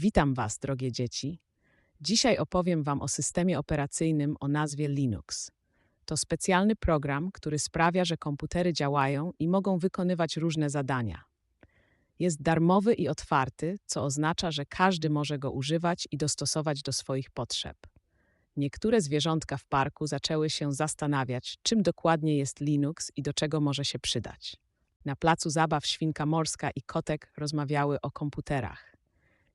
Witam Was, drogie dzieci. Dzisiaj opowiem Wam o systemie operacyjnym o nazwie Linux. To specjalny program, który sprawia, że komputery działają i mogą wykonywać różne zadania. Jest darmowy i otwarty, co oznacza, że każdy może go używać i dostosować do swoich potrzeb. Niektóre zwierzątka w parku zaczęły się zastanawiać, czym dokładnie jest Linux i do czego może się przydać. Na placu zabaw świnka morska i kotek rozmawiały o komputerach.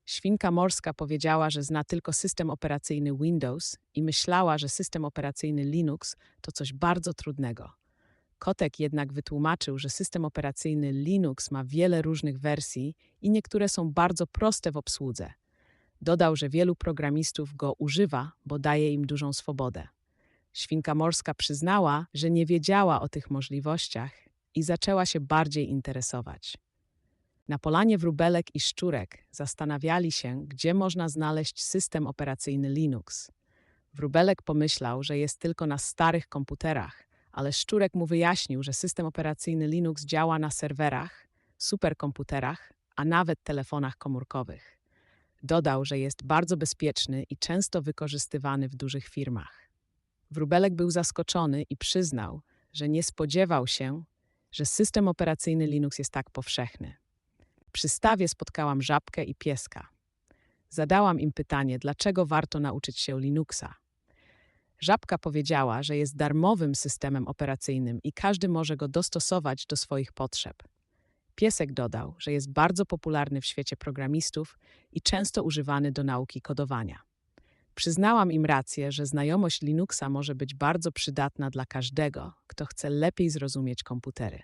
Świnka morska powiedziała, że zna tylko system operacyjny Windows i myślała, że system operacyjny Linux to coś bardzo trudnego. Kotek jednak wytłumaczył, że system operacyjny Linux ma wiele różnych wersji i niektóre są bardzo proste w obsłudze. Dodał, że wielu programistów go używa, bo daje im dużą swobodę. Świnka morska przyznała, że nie wiedziała o tych możliwościach i zaczęła się bardziej interesować. Na polanie wróbelek i szczurek zastanawiali się, gdzie można znaleźć system operacyjny Linux. Wróbelek pomyślał, że jest tylko na starych komputerach, ale szczurek mu wyjaśnił, że system operacyjny Linux działa na serwerach, superkomputerach, a nawet telefonach komórkowych. Dodał, że jest bardzo bezpieczny i często wykorzystywany w dużych firmach. Wróbelek był zaskoczony i przyznał, że nie spodziewał się, że system operacyjny Linux jest tak powszechny. Przy stawie spotkałam żabkę i pieska. Zadałam im pytanie, dlaczego warto nauczyć się Linuxa. Żabka powiedziała, że jest darmowym systemem operacyjnym i każdy może go dostosować do swoich potrzeb. Piesek dodał, że jest bardzo popularny w świecie programistów i często używany do nauki kodowania. Przyznałam im rację, że znajomość Linuxa może być bardzo przydatna dla każdego, kto chce lepiej zrozumieć komputery.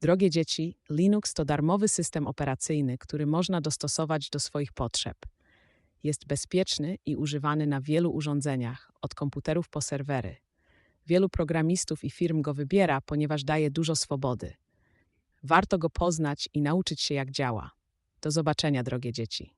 Drogie dzieci, Linux to darmowy system operacyjny, który można dostosować do swoich potrzeb. Jest bezpieczny i używany na wielu urządzeniach, od komputerów po serwery. Wielu programistów i firm go wybiera, ponieważ daje dużo swobody. Warto go poznać i nauczyć się, jak działa. Do zobaczenia, drogie dzieci.